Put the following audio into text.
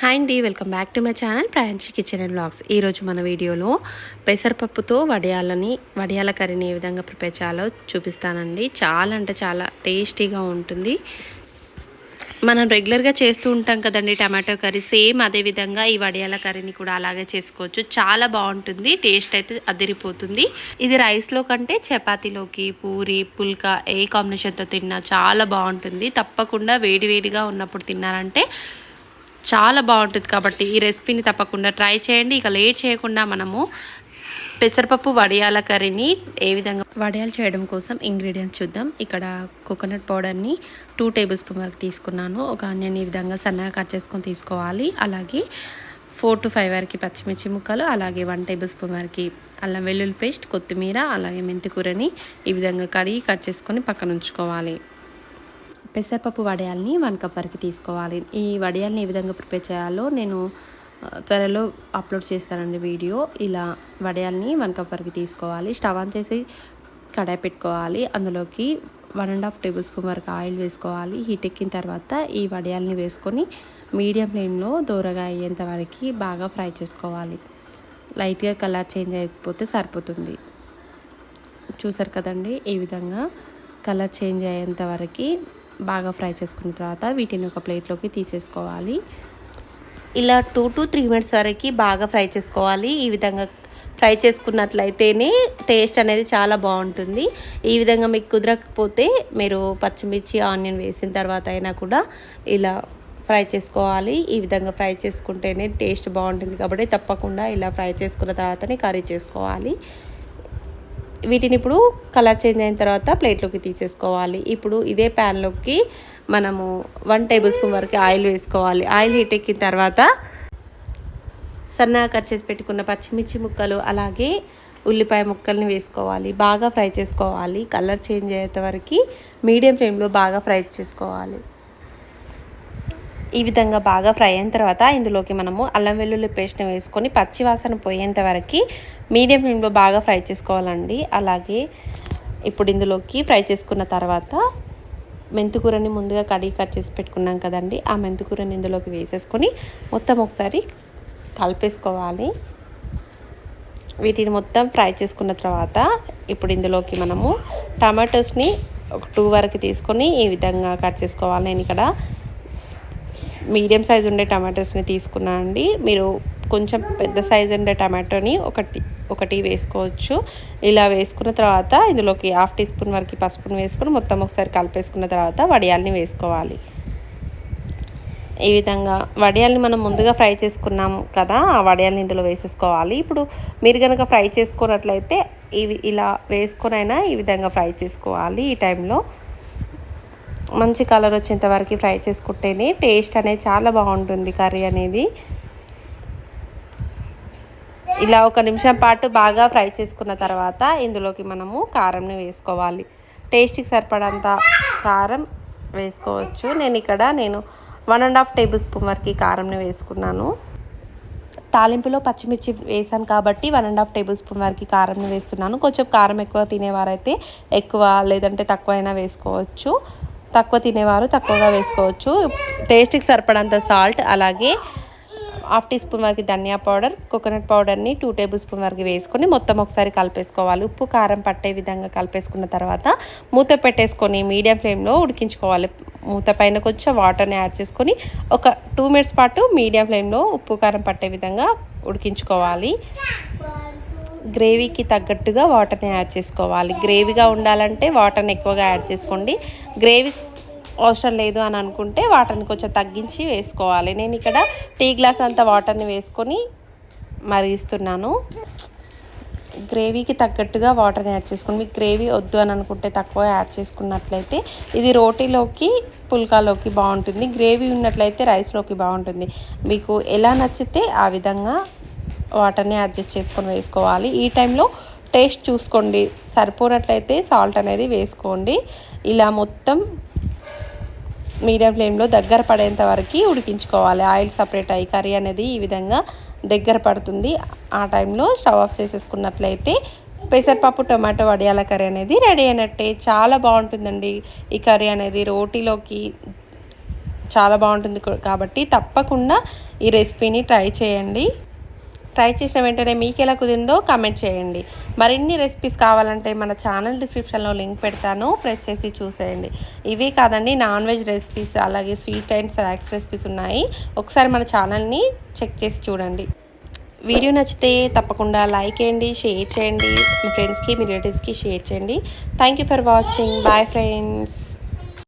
Hi అండి welcome back to my channel Prayanshi kitchen and blogs ఈరోజు మన వీడియోలో పెసరపప్పుతో వడియాలని వడియాల కర్రీని ఏ విధంగా ప్రిపేర్ చేయాలో చూపిస్తానండి. చాలా అంటే చాలా టేస్టీగా ఉంటుంది. మనం రెగ్యులర్గా చేస్తూ ఉంటాం కదండి టమాటో కర్రీ సేమ్ అదే విధంగా ఈ వడియాల కర్రీని కూడా అలాగే చేసుకోవచ్చు. చాలా బాగుంటుంది టేస్ట్ అయితే అదిరిపోతుంది. ఇది రైస్లో కంటే చపాతీలోకి పూరి పుల్కా ఏ కాంబినేషన్తో తిన్నా చాలా బాగుంటుంది. తప్పకుండా వేడివేడిగా ఉన్నప్పుడు తిన్నారంటే చాలా బాగుంటుంది కాబట్టి ఈ రెసిపీని తప్పకుండా ట్రై చేయండి. ఇక లేట్ చేయకుండా మనము పెసరపప్పు వడియాల కర్రీని ఏ విధంగా వడియాలు చేయడం కోసం ఇంగ్రీడియంట్స్ చూద్దాం. ఇక్కడ కోకోనట్ పౌడర్ని టూ టేబుల్ స్పూన్ వరకు తీసుకున్నాను. ఒక ఆనియన్ ఈ విధంగా సన్నగా కట్ చేసుకొని తీసుకోవాలి. అలాగే ఫోర్ టు ఫైవ్ వరకు పచ్చిమిర్చి ముక్కలు అలాగే వన్ టేబుల్ స్పూన్ వరకు అల్లం వెల్లుల్లి పేస్ట్ కొత్తిమీర అలాగే మెంతికూరని ఈ విధంగా కడిగి కట్ చేసుకొని పక్కన ఉంచుకోవాలి. పెసరపప్పు వడియాల్ని వన్ కప్ వరకు తీసుకోవాలి. ఈ వడియాల్ని ఏ విధంగా ప్రిపేర్ చేయాలో నేను త్వరలో అప్లోడ్ చేస్తానండి వీడియో. ఇలా వడియాల్ని వన్ కప్ వరకు తీసుకోవాలి. స్టవ్ ఆన్ చేసి కడాయి పెట్టుకోవాలి. అందులోకి one and half tablespoon వరకు ఆయిల్ వేసుకోవాలి. హీట్ ఎక్కిన తర్వాత ఈ వడియాల్ని వేసుకొని మీడియం ఫ్లేమ్లో దూరగా అయ్యేంత వరకు బాగా ఫ్రై చేసుకోవాలి. లైట్గా కలర్ చేంజ్ అయిపోతే సరిపోతుంది. చూసారు కదండి? ఈ విధంగా కలర్ చేంజ్ అయ్యేంత వరకు బాగా ఫ్రై చేసుకున్న తర్వాత వీటిని ఒక ప్లేట్లోకి తీసేసుకోవాలి. ఇలా టూ టు త్రీ మినిట్స్ వరకు బాగా ఫ్రై చేసుకోవాలి. ఈ విధంగా ఫ్రై చేసుకున్నట్లయితేనే టేస్ట్ అనేది చాలా బాగుంటుంది. ఈ విధంగా మీకు కుదరకపోతే మీరు పచ్చిమిర్చి ఆనియన్ వేసిన తర్వాత అయినా కూడా ఇలా ఫ్రై చేసుకోవాలి. ఈ విధంగా ఫ్రై చేసుకుంటేనే టేస్ట్ బాగుంటుంది కాబట్టి తప్పకుండా ఇలా ఫ్రై చేసుకున్న తర్వాతనే కర్రీ చేసుకోవాలి. వీటిని ఇప్పుడు కలర్ చేంజ్ అయిన తర్వాత ప్లేట్లోకి తీసేసుకోవాలి. ఇప్పుడు ఇదే ప్యాన్లోకి మనము వన్ టేబుల్ స్పూన్ వరకు ఆయిల్ వేసుకోవాలి. ఆయిల్ హీట్ ఎక్కిన తర్వాత సన్నగా కట్ చేసి పెట్టుకున్న పచ్చిమిర్చి ముక్కలు అలాగే ఉల్లిపాయ ముక్కల్ని వేసుకోవాలి. బాగా ఫ్రై చేసుకోవాలి. కలర్ చేంజ్ అయ్యేంత వరకు మీడియం ఫ్లేమ్లో బాగా ఫ్రై చేసుకోవాలి. ఈ విధంగా బాగా ఫ్రై అయిన తర్వాత ఇందులోకి మనము అల్లం వెల్లుల్లి పేస్ట్ని వేసుకొని పచ్చి వాసన పోయేంత వరకు మీడియం ఫ్లేమ్లో బాగా ఫ్రై చేసుకోవాలండి. అలాగే ఇప్పుడు ఇందులోకి ఫ్రై చేసుకున్న తర్వాత మెంతికూరని ముందుగా కడిగి కట్ చేసి పెట్టుకున్నాం కదండి. ఆ మెంతికూరని ఇందులోకి వేసేసుకొని మొత్తం ఒకసారి కలిపేసుకోవాలి. వీటిని మొత్తం ఫ్రై చేసుకున్న తర్వాత ఇప్పుడు ఇందులోకి మనము టమాటోస్ని ఒక టూ వరకు తీసుకొని ఈ విధంగా కట్ చేసుకోవాలి. నేను ఇక్కడ మీడియం సైజ్ ఉండే టమాటోస్ని తీసుకున్నాను అండి. మీరు కొంచెం పెద్ద సైజ్ ఉండే టమాటోని ఒకటి ఒకటి వేసుకోవచ్చు. ఇలా వేసుకున్న తర్వాత ఇందులోకి హాఫ్ టీ స్పూన్ వరకు పసుపు వేసుకుని మొత్తం ఒకసారి కలిపేసుకున్న తర్వాత వడియాల్ని వేసుకోవాలి. ఈ విధంగా వడియాల్ని మనం ముందుగా ఫ్రై చేసుకున్నాం కదా ఆ వడియాల్ని ఇందులో వేసేసుకోవాలి. ఇప్పుడు మీరు కనుక ఫ్రై చేసుకున్నట్లయితే ఇవి ఇలా వేసుకొనైనా ఈ విధంగా ఫ్రై చేసుకోవాలి ఈ టైంలో. మంచి కలర్ వచ్చేంత వరకు ఫ్రై చేసుకుంటేనే టేస్ట్ అనేది చాలా బాగుంటుంది కర్రీ అనేది. ఇలా ఒక నిమిషం పాటు బాగా ఫ్రై చేసుకున్న తర్వాత ఇందులోకి మనము కారంని వేసుకోవాలి. టేస్ట్కి సరిపడంత కారం వేసుకోవచ్చు. నేను ఇక్కడ నేను one and half tablespoon వరకు కారంని వేసుకున్నాను. తాలింపులో పచ్చిమిర్చి వేసాను కాబట్టి one and half tablespoon వరకు కారంని వేస్తున్నాను. కొంచెం కారం ఎక్కువ తినేవారైతే ఎక్కువ లేదంటే తక్కువ అయినా వేసుకోవచ్చు. తక్కువ తినేవారు తక్కువగా వేసుకోవచ్చు. టేస్ట్కి సరిపడంత సాల్ట్ అలాగే హాఫ్ టీ స్పూన్ వరకు ధనియా పౌడర్ కోకోనట్ పౌడర్ని టూ టేబుల్ స్పూన్ వరకు వేసుకొని మొత్తం ఒకసారి కలిపేసుకోవాలి. ఉప్పు కారం పట్టే విధంగా కలిపేసుకున్న తర్వాత మూత పెట్టేసుకొని మీడియం ఫ్లేమ్లో ఉడికించుకోవాలి. మూత పైన కొంచెం వాటర్ని యాడ్ చేసుకొని ఒక టూ మినిట్స్ పాటు మీడియం ఫ్లేమ్లో ఉప్పు కారం పట్టే విధంగా ఉడికించుకోవాలి. గ్రేవీకి తగ్గట్టుగా వాటర్ని యాడ్ చేసుకోవాలి. గ్రేవీగా ఉండాలంటే వాటర్ని ఎక్కువగా యాడ్ చేసుకోండి. గ్రేవీ అవసరం లేదు అని అనుకుంటే వాటర్ని కొంచెం తగ్గించి వేసుకోవాలి. నేను ఇక్కడ టీ గ్లాస్ అంత వాటర్ని వేసుకొని మరిగిస్తున్నాను. గ్రేవీకి తగ్గట్టుగా వాటర్ని యాడ్ చేసుకోండి. మీకు గ్రేవీ వద్దు అని అనుకుంటే తక్కువ యాడ్ చేసుకున్నట్లయితే ఇది రోటీలోకి పుల్కాలోకి బాగుంటుంది. గ్రేవీ ఉన్నట్లయితే రైస్లోకి బాగుంటుంది. మీకు ఎలా నచ్చితే ఆ విధంగా వాటర్ని అడ్జస్ట్ చేసుకొని వేసుకోవాలి. ఈ టైంలో టేస్ట్ చూసుకోండి. సరిపోనట్లయితే సాల్ట్ అనేది వేసుకోండి. ఇలా మొత్తం మీడియం ఫ్లేమ్లో దగ్గర పడేంత వరకు ఉడికించుకోవాలి. ఆయిల్ సపరేట్ అయ్యి కర్రీ అనేది ఈ విధంగా దగ్గర పడుతుంది. ఆ టైంలో స్టవ్ ఆఫ్ చేసేసుకున్నట్లయితే పెసరపప్పు టొమాటో వడియాల కర్రీ అనేది రెడీ అయినట్టే. చాలా బాగుంటుందండి ఈ కర్రీ అనేది. రోటీలోకి చాలా బాగుంటుంది కాబట్టి తప్పకుండా ఈ రెసిపీని ట్రై చేయండి. ట్రై చేసిన వెంటనే మీకు ఎలా కుదిరిందో కామెంట్ చేయండి. మరిన్ని రెసిపీస్ కావాలంటే మన ఛానల్ డిస్క్రిప్షన్లో లింక్ పెడతాను. ప్రెస్ చేసి చూసేయండి. ఇవే కాదండి నాన్ వెజ్ రెసిపీస్ అలాగే స్వీట్ అండ్ స్నాక్స్ రెసిపీస్ ఉన్నాయి. ఒకసారి మన ఛానల్ని చెక్ చేసి చూడండి. వీడియో నచ్చితే తప్పకుండా లైక్ చేయండి షేర్ చేయండి. మీ ఫ్రెండ్స్కి మీ రిలేటివ్స్కి షేర్ చేయండి. Thank you for watching bye friends